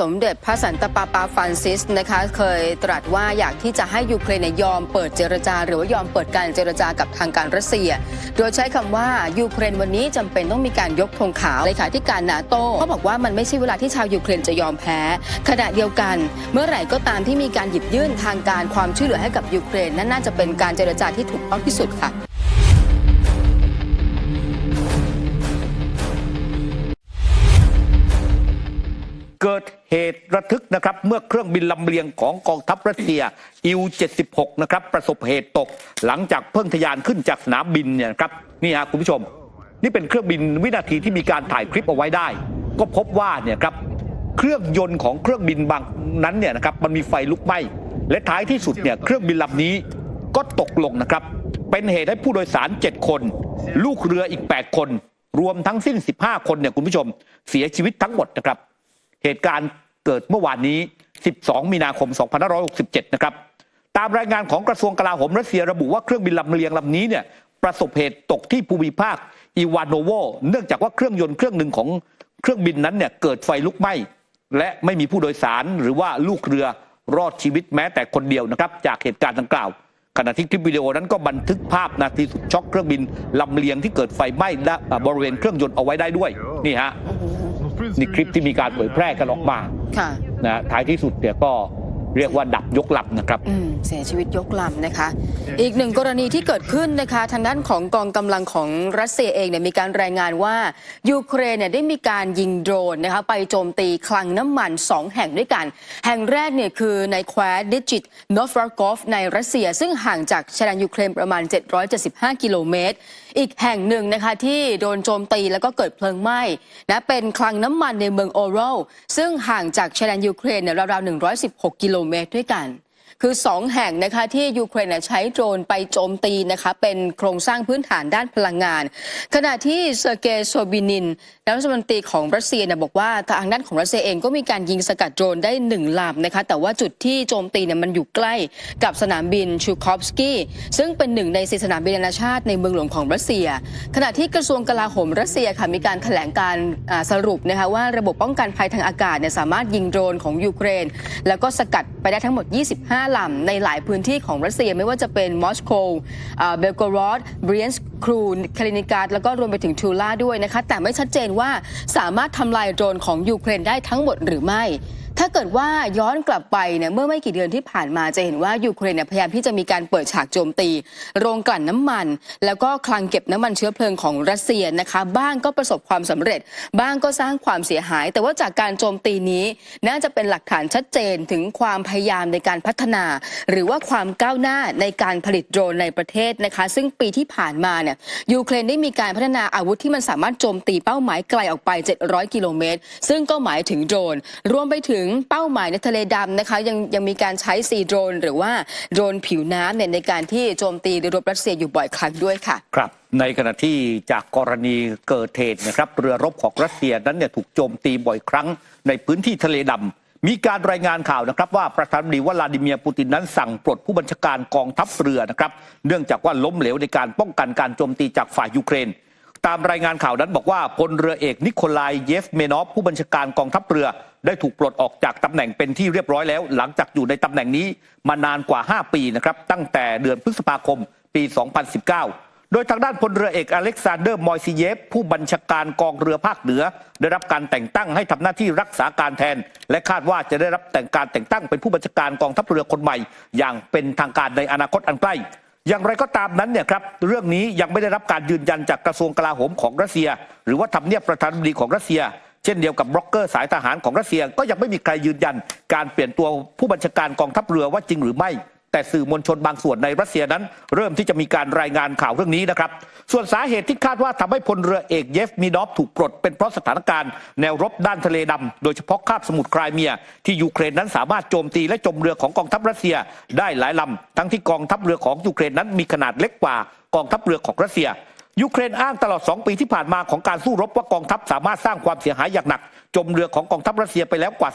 สมเด็จพระสันตะปาปาฟรานซิสนะคะเคยตรัสว่าอยากที่จะให้ยูเครนยอมเปิดเจรจา หรือว่ายอมเปิดการเจรจากับทางการรัสเซีย โดยใช้คำว่ายูเครนวันนี้จำเป็นต้องมีการยกธงขาวเลขาธิการนาโต้เขาบอกว่ามันไม่ใช่เวลาที่ชาวยูเครนจะยอมแพ้ ขณะเดียวกัน เมื่อไหร่ก็ตามที่มีการหยิบยื่นทางการความช่วยเหลือให้กับยูเครนนั่นน่าจะเป็นการเจรจาที่ถูกต้องที่สุดค่ะเกิด เหตุระทึกนะครับ เมื่อเครื่องบินลำเลียงของกองทัพรัสเซียอิว76นะครับประสบเหตุตกหลังจากเพิ่งทะยานขึ้นจากสนามบินเนี่ยครับนี่ฮะคุณผู้ชม นี่เป็นเครื่องบินวินาทีที่มีการถ่ายคลิปเอาไว้ได้ ก็พบว่าเนี่ยครับเครื่องยนต์ของเครื่องบินบางนั้นเนี่ยนะครับมันมีไฟลุกไหม้และท้ายที่สุดเนี่ยเครื่องบินลำนี้ก็ตกลงนะครับ เป็นเหตุให้ผู้โดยสาร 7 คน ลูกเรืออีก 8 คน รวมทั้งสิ้น 15 คนเนี่ยคุณผู้ชม เสียชีวิตทั้งหมดนะครับ เหตุการณ์เกิดเมื่อวานนี้ 12 มีนาคม 2567 นะครับ ตามรายงานของกระทรวงกลาโหมรัสเซียระบุว่าเครื่องบินลำเลียงลำนี้เนี่ยประสบเหตุตกที่ภูมิภาคอีวานโนโวเนื่องจากว่าเครื่องยนต์เครื่องหนึ่งของเครื่องบินนั้นเนี่ยเกิดไฟลุกไหม้และไม่มีผู้โดยสารหรือว่าลูกเรือรอดชีวิตแม้แต่คนเดียวนะครับ จากเหตุการณ์ดังกล่าว ขณะที่คลิปวิดีโอนั้นก็บันทึกภาพนาทีสุดช็อกเครื่องบินลำเลียงที่เกิดไฟไหม้บริเวณเครื่องยนต์เอาไว้ได้ด้วยนี่ฮะ นี่คลิปที่มีการเผยแพร่กันออกมาค่ะนะฮะท้ายที่สุดเนี่ยก็เรียกว่าดับยกลำนะครับอืมเสียชีวิตยกลำนะคะ อีกหนึ่งกรณีที่เกิดขึ้นนะคะ ทางด้านของกองกำลังของรัสเซียเองเนี่ยมีการรายงานว่ายูเครนเนี่ยได้มีการยิงโดรนนะคะไปโจมตีคลังน้ำมัน 2 แห่งด้วยกัน แห่งแรกเนี่ยคือในแคว้นดิจิตนอฟรากอฟในรัสเซีย ซึ่งห่างจากชายแดนยูเครนประมาณ 775 กิโลเมตรอีกแห่งหนึ่งนะคะที่โดนโจมตีแล้วก็เกิดเพลิงไหม้นะเป็นคลังน้ำมันในเมืองโอโรลซึ่งห่างจากชายแดนยูเครนเนี่ยราวๆ116 กิโลเมตรด้วยกัน คือ 2 แห่งนะคะที่ยูเครนใช้โดรนไปโจมตีนะคะเป็นโครงสร้างพื้นฐานด้านพลังงาน ขณะที่เซอร์เกย์โซบินินรัฐมนตรีของรัสเซียเนี่ยบอกว่าทางด้านของรัสเซียเองก็มีการยิงสกัดโดรนได้หนึ่งลำนะคะแต่ว่าจุดที่โจมตีเนี่ยมันอยู่ใกล้กับสนามบินชูคอฟสกี้ซึ่งเป็นหนึ่งในสี่สนามบินนานาชาติในเมืองหลวงของรัสเซีย ขณะที่กระทรวงกลาโหมรัสเซียค่ะมีการแถลงการสรุปนะคะว่าระบบป้องกันภัยทางอากาศเนี่ยสามารถยิงโดรนของยูเครน แล้วก็สกัดไปได้ทั้งหมด 25ล่ำในหลายพื้นที่ของรัสเซียไม่ว่าจะเป็นมอสโกเบลโกรอดเบรียนส ครูนคลินิกราดแล้วก็รวมไปถึงทูลาด้วยนะคะ แต่ไม่ชัดเจนว่าสามารถทำลายโดรนของยูเครนได้ทั้งหมดหรือไม่ ถ้าเกิดว่าย้อนกลับไปเนี่ยเมื่อไม่กี่เดือนที่ผ่านมาจะเห็นว่ายูเครนเนี่ยพยายามที่จะมีการเปิดฉากโจมตี โรงกลั่นน้ำมัน แล้วก็คลังเก็บน้ำมันเชื้อเพลิงของรัสเซียนะคะ บ้างก็ประสบความสำเร็จ บ้างก็สร้างความเสียหาย แต่ว่าจากการโจมตีนี้ น่าจะเป็นหลักฐานชัดเจนถึงความพยายามในการพัฒนา หรือว่าความก้าวหน้าในการผลิตโดรนในประเทศนะคะ ซึ่งปีที่ผ่านมาเนี่ยยูเครนได้มีการพัฒนาอาวุธที่มันสามารถโจมตีเป้าหมายไกลออกไป 700 กิโลเมตร ซึ่งก็หมายถึงโดรน รวมไปถึงเป้าหมายในทะเลดำนะคะยังยังมีการใช้ซีโดรน หรือว่าโดรนผิวน้ำเนี่ยในการที่โจมตีเรือรบรัสเซียอยู่บ่อยครั้งด้วยค่ะ ครับ ในขณะที่จากกรณีเกิดเหตุนะครับ เรือรบของรัสเซียนั้นเนี่ยถูกโจมตีบ่อยครั้งในพื้นที่ทะเลดำ มีการรายงานข่าวนะครับว่าประธานาธิบดีวลาดิเมียร์ปูตินนั้นสั่งปลดผู้บัญชาการกองทัพเรือนะครับ เนื่องจากว่าล้มเหลวในการป้องกันการโจมตีจากฝ่ายยูเครน ตามรายงานข่าวนั้นบอกว่าพลเรือเอกนิโคลายเยฟเมนอฟผู้บัญชาการกองทัพเรือ ได้ถูกปลดออกจากตำแหน่งเป็นที่เรียบร้อยแล้ว หลังจากอยู่ในตำแหน่งนี้มานานกว่า 5 ปีนะครับตั้งแต่เดือนพฤษภาคมปี 2019 โดยทางด้านพลเรือเอกอเล็กซานเดอร์มอยซีเยฟผู้บัญชาการกองเรือภาคเหนือ ได้รับการแต่งตั้งให้ทำหน้าที่รักษาการแทน และคาดว่าจะได้รับแต่งการแต่งตั้งเป็นผู้บัญชาการกองทัพเรือคนใหม่ อย่างเป็นทางการในอนาคตอันใกล้ อย่างไรก็ตามนั้นเนี่ยครับเรื่องนี้ยังไม่ได้รับการยืนยันจากกระทรวงกลาโหมของรัสเซีย หรือว่าทำเนียบประธานาธิบดีของรัสเซีย เช่นเดียวกับบล็อกเกอร์สายทหารของรัสเซียก็ยังไม่มีใครยืนยัน การเปลี่ยนตัวผู้บัญชาการกองทัพเรือว่าจริงหรือไม่ แต่สื่อมวลชนบางส่วนในรัสเซียนั้น เริ่มที่จะมีการรายงานข่าวเรื่องนี้นะครับ ส่วนสาเหตุที่คาดว่าทำให้พลเรือเอกเยฟมีดอฟถูกปลด เป็นเพราะสถานการณ์แนวรบด้านทะเลดำโดยเฉพาะคาบสมุทรไครเมีย ที่ยูเครนนั้นสามารถโจมตีและจมเรือของกองทัพรัสเซียได้หลายลำทั้งที่กองทัพเรือของยูเครนนั้นมีขนาดเล็กกว่ากองทัพเรือของรัสเซียยูเครนอ้างตลอด 2 ปีที่ผ่านมาของการสู้รบว่ากองทัพสามารถสร้างความเสียหายอย่างหนัก จมเรือของกองทัพรัสเซียไปแล้วกว่า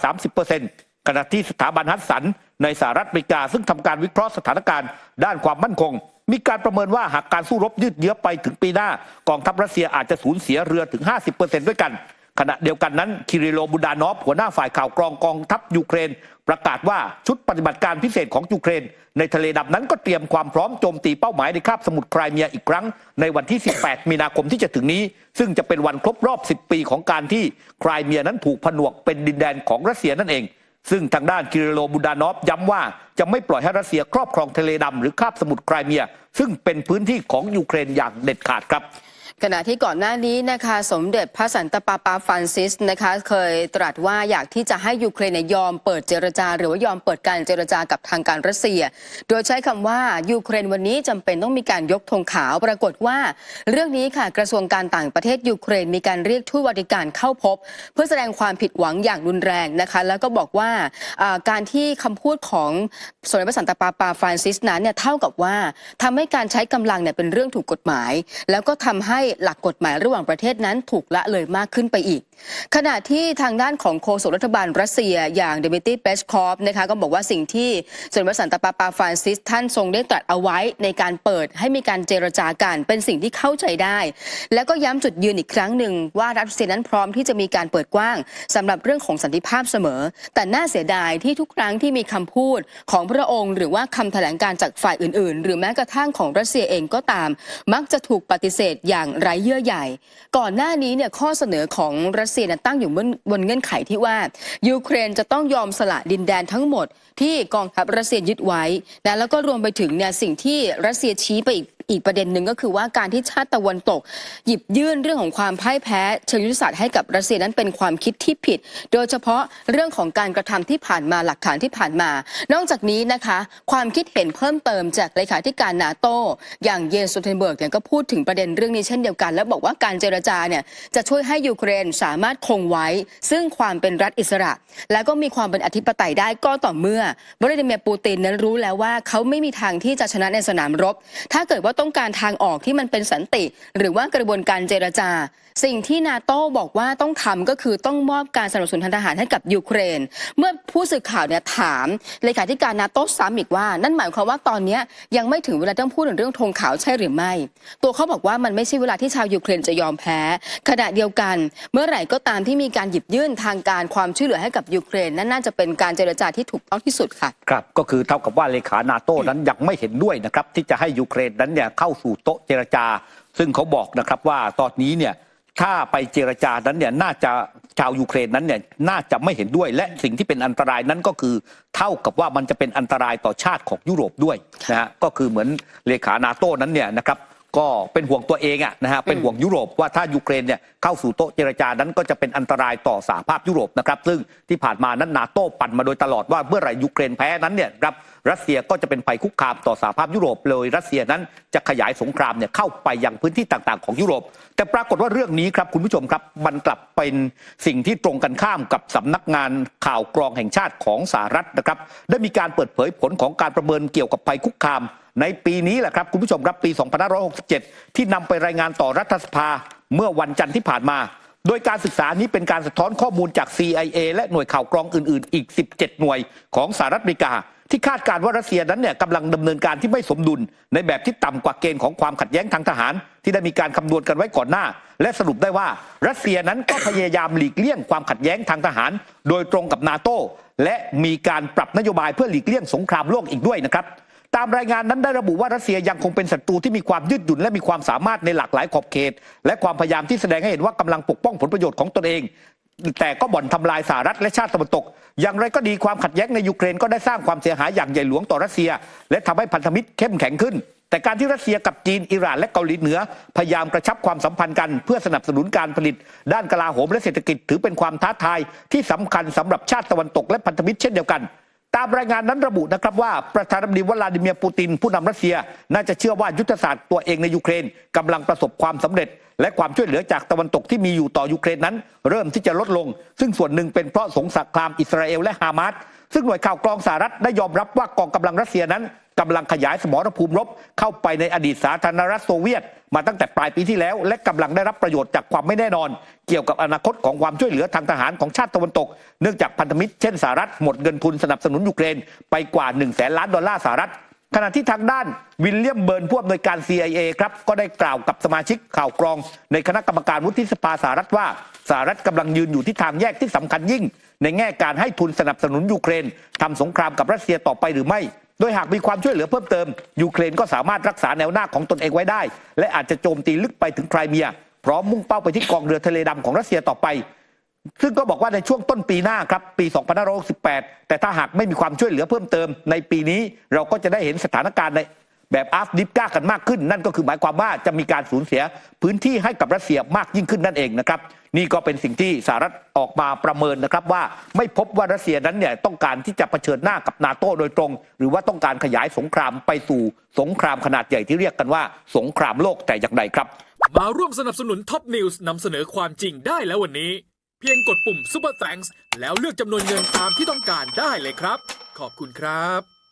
30% ขณะที่สถาบันฮัตสัน ในสหรัฐอเมริกา ซึ่งทำการวิเคราะห์สถานการณ์ด้านความมั่นคง มีการประเมินว่าหากการสู้รบยืดเยื้อไปถึงปีหน้ากองทัพรัสเซียอาจจะสูญเสียเรือถึง 50%ด้วยกัน ขณะเดียวกันนั้นคิริโลบูดานอฟหัวหน้าฝ่ายข่าวกรองกองทัพยูเครน ประกาศว่าชุดปฏิบัติการพิเศษของยูเครน ในทะเลดำนั้นก็เตรียมความพร้อมโจมตีเป้าหมายในคาบสมุทรไครเมียอีกครั้ง ในวันที่ 18 มีนาคมที่จะถึงนี้ ซึ่งจะเป็นวันครบรอบ 10 ปีของการที่ไครเมียนั้นถูกผนวกเป็นดินแดนของรัสเซียนั่นเอง ซึ่งทางด้านคิริโลบูดานอฟย้ำว่าจะไม่ปล่อยให้รัสเซียครอบครองทะเลดำหรือคาบสมุทรไครเมีย ซึ่งเป็นพื้นที่ของยูเครนอย่างเด็ดขาดครับ ขณะที่ก่อนหน้านี้นะคะสมเด็จพระสันตะปาปาฟรานซิสนะคะเคยตรัสว่าอยากที่จะให้ยูเครนยอมเปิดเจรจา หรือว่ายอมเปิดการเจรจากับทางการรัสเซีย โดยใช้คำว่ายูเครนวันนี้จำเป็นต้องมีการยกธงขาว ปรากฏว่า เรื่องนี้ค่ะกระทรวงการต่างประเทศยูเครนมีการเรียกทูตวาติการเข้าพบ เพื่อแสดงความผิดหวังอย่างรุนแรงนะคะแล้วก็บอกว่าการที่คำพูดของสมเด็จพระสันตะปาปาฟรานซิสนั้นเนี่ยเท่ากับว่าทำให้การใช้กำลังเนี่ยเป็นเรื่องถูกกฎหมาย แล้วก็ทำให้หลักกฎหมายระหว่างประเทศนั้นถูกละเลยมากขึ้นไปอีก ขณะที่ทางด้านของโฆษกรัฐบาลรัสเซียอย่างเดมิตรีเปชคอฟนะคะก็บอกว่าสิ่งที่สมเด็จสันตะปาปาฟรานซิสท่านทรงได้ตรัสเอาไว้ในการเปิดให้มีการเจรจากันเป็นสิ่งที่เข้าใจได้ แล้วก็ย้ำจุดยืนอีกครั้งหนึ่งว่ารัสเซียนั้นพร้อมที่จะมีการเปิดกว้างสำหรับเรื่องของสันติภาพเสมอ แต่น่าเสียดายที่ทุกครั้งที่มีคำพูดของพระองค์ หรือว่าคำแถลงการจากฝ่ายอื่น ๆ หรือแม้กระทั่งของรัสเซียเองก็ตาม มักจะถูกปฏิเสธอย่างไร้เยื่อใยก่อนหน้านี้เนี่ยข้อเสนอของรัสเซียตั้งอยู่บนบนเงื่อนไขที่ว่า ยูเครนจะต้องยอมสละดินแดนทั้งหมด ที่กองทัพรัสเซียยึดไว้นะแล้วก็รวมไปถึงเนี่ยสิ่งที่รัสเซียชี้ไปอีกอีกประเด็นหนึ่งก็คือว่าการที่ชาติตะวันตก หยิบยื่นเรื่องของความพ่ายแพ้เชิงยุทธศาสตร์ให้กับรัสเซียนั้นเป็นความคิดที่ผิด โดยเฉพาะเรื่องของการกระทำที่ผ่านมาหลักฐานที่ผ่านมา นอกจากนี้นะคะ ความคิดเห็นเพิ่มเติมจากเลขาธิการนาโตอย่างเยนสโตเทนเบิร์กเนี่ยก็พูดถึงประเด็นเรื่องนี้เช่นเดียวกัน และบอกว่าการเจรจาเนี่ยจะช่วยให้ยูเครนสามารถคงไว้ ซึ่งความเป็นรัฐอิสระ และก็มีความเป็นอธิปไตยได้ก็ต่อเมื่อวลาดิเมียร์ปูตินนั้นรู้แล้วว่าเขาไม่มีทางที่จะชนะในสนามรบ ถ้าเกิดว่าต้องการทางออกที่มันเป็นสันติ หรือว่ากระบวนการเจรจา สิ่งที่นาโต้บอกว่าต้องทำก็คือต้องมอบการสนับสนุนทางทหารให้กับยูเครน เมื่อผู้สื่อข่าวเนี่ยถามเลขาธิการนาโต้ซ้ำอีกว่า นั่นหมายความว่าตอนนี้ยยังไม่ถึงเวลาต้องพูดถึงเรื่องธงขาวใช่หรือไม่ ตัวเขาบอกว่ามันไม่ใช่เวลาที่ชาวยูเครนจะยอมแพ้ ขณะเดียวกัน เมื่อไหร่ก็ตามที่มีการหยิบยื่นทางการความช่วยเหลือให้กับยูเครนนั่นน่าจะเป็นการเจรจาที่ถูกต้องที่สุดค่ะครับก็คือเท่ากับว่าเลขานาโต้นั้นยังไม่เห็นด้วยนะครับที่จะให้ยูเครนนั้นเนี่ยเข้าสู่โต๊ะเจรจา ซึ่งเขาบอกนะครับว่าตอนนี้เนี่ยถ้าไปเจรจานั้นเนี่ยน่าจะชาวยูเครนนั้นเนี่ยน่าจะไม่เห็นด้วย และสิ่งที่เป็นอันตรายนั้นก็คือ เท่ากับว่ามันจะเป็นอันตรายต่อชาติของยุโรปด้วยนะฮะก็คือเหมือนเลขานาโต้นั้นเนี่ยนะครับ ก็เป็นห่วงตัวเองอะนะฮะเป็นห่วงยุโรปว่าถ้ายูเครนเนี่ยเข้าสู่โต๊ะเจรจานั้นก็จะเป็นอันตรายต่อสหภาพยุโรปนะครับซึ่งที่ผ่านมานั้นนาโต้ปั่นมาโดยตลอดว่าเมื่อไหร่ยูเครนแพ้นั้นเนี่ยครับรัสเซียก็จะเป็นภัยคุกคามต่อสหภาพยุโรปเลยรัสเซียนั้นจะขยายสงครามเนี่ยเข้าไปยังพื้นที่ต่างๆ ของยุโรป แต่ปรากฏว่าเรื่องนี้ครับคุณผู้ชมครับมันกลับเป็นสิ่งที่ตรงกันข้ามกับสำนักงานข่าวกรองแห่งชาติของสหรัฐนะครับได้มีการเปิดเผยผลของการประเมินเกี่ยวกับภัยคุกคาม ในปีนี้แหละครับคุณผู้ชมครับปี 2567 ที่นำไปรายงานต่อรัฐสภาเมื่อวันจันทร์ที่ผ่านมา โดยการศึกษานี้เป็นการสะท้อนข้อมูลจาก CIA และหน่วยข่าวกรองอื่น ๆ อีก 17 หน่วยของสหรัฐอเมริกา ที่คาดการว่ารัสเซียนั้นเนี่ยกำลังดำเนินการที่ไม่สมดุล ในแบบที่ต่ำกว่าเกณฑ์ของความขัดแย้งทางทหาร ที่ได้มีการคำนวณกันไว้ก่อนหน้า และสรุปได้ว่ารัสเซียนั้นก็พยายามหลีกเลี่ยงความขัดแย้งทางทหาร โดยตรงกับนาโตและมีการปรับนโยบายเพื่อหลีกเลี่ยงสงครามโลกอีกด้วยนะครับ ตามรายงานนั้นได้ระบุว่ารัสเซียยังคงเป็นศัตรูที่มีความยืดหยุ่นและมีความสามารถในหลากหลายขอบเขต และความพยายามที่แสดงให้เห็นว่ากำลังปกป้องผลประโยชน์ของตนเอง แต่ก็บ่อนทำลายสหรัฐและชาติตะวันตก อย่างไรก็ดีความขัดแย้งในยูเครนก็ได้สร้างความเสียหายอย่างใหญ่หลวงต่อรัสเซีย และทำให้พันธมิตรเข้มแข็งขึ้นแต่การที่รัสเซียกับจีน อิหร่าน และเกาหลีเหนือ พยายามกระชับความสัมพันธ์กัน เพื่อสนับสนุนการผลิต ด้านกลาโหมและเศรษฐกิจถือเป็นความท้าทายที่สำคัญสำหรับชาติตะวันตกและพันธมิตรเช่นเดียวกัน ตามรายงานนั้นระบุนะครับว่าประธานาธิบดีวลาดิเมียร์ปูตินผู้นำรัสเซีย น่าจะเชื่อว่ายุทธศาสตร์ตัวเองในยูเครนกำลังประสบความสำเร็จ และความช่วยเหลือจากตะวันตกที่มีอยู่ต่อยูเครนนั้น เริ่มที่จะลดลง ซึ่งส่วนหนึ่งเป็นเพราะสงครามอิสราเอลและฮามาสซึ่งหน่วยข่าวกรองสหรัฐได้ยอมรับว่ากองกำลังรัสเซียนั้นกำลังขยายสมรภูมิรบเข้าไปในอดีตสาธารณรัฐโซเวียต มาตั้งแต่ปลายปีที่แล้ว และกำลังได้รับประโยชน์จากความไม่แน่นอน เกี่ยวกับอนาคตของความช่วยเหลือทางทหารของชาติตะวันตก เนื่องจากพันธมิตรเช่นสหรัฐหมดเงินทุนสนับสนุนยูเครนไปกว่า1นึ่งแสนล้านดอลลาร์สหรัฐขณะที่ทางด้านวิลเลียมเบิร์นผู้อำนวยการ CIA ครับ ก็ได้กล่าวกับสมาชิกข่าวกรอง ในคณะกรรมการวุฒิสภาสหรัฐว่าสหรัฐกำลังยืนอยู่ที่ทางแยกที่สำคัญยิ่ง ในแง่การให้ทุนสนับสนุนยูเครนทำสงครามกับรัสเซียต่อไปหรือไม่ โดยหากมีความช่วยเหลือเพิ่มเติม ยูเครนก็สามารถรักษาแนวหน้าของตนเองไว้ได้ และอาจจะโจมตีลึกไปถึงไครเมีย พร้อมมุ่งเป้าไปที่กองเรือทะเลดำของรัสเซียต่อไป ซึ่งก็บอกว่าในช่วงต้นปีหน้าครับปี 2568 แต่ถ้าหากไม่มีความช่วยเหลือเพิ่มเติม ในปีนี้เราก็จะได้เห็นสถานการณ์ในแบบอาฟดิฟก้ากันมากขึ้น นั่นก็คือหมายความว่าจะมีการสูญเสียพื้นที่ให้กับรัสเซียมากยิ่งขึ้นนั่นเองนะครับ นี่ก็เป็นสิ่งที่สหรัฐออกมาประเมินนะครับว่าไม่พบว่ารัสเซียนั้นเนี่ยต้องการที่จะเผชิญหน้ากับนาโต้โดยตรง หรือว่าต้องการขยายสงครามไปสู่สงครามขนาดใหญ่ที่เรียกกันว่าสงครามโลกแต่อย่างใดครับ มาร่วมสนับสนุนท็อปนิวส์นำเสนอความจริงได้แล้ววันนี้ เพียงกดปุ่ม Super Thanks แล้วเลือกจำนวนเงินตามที่ต้องการได้เลยครับ ขอบคุณครับ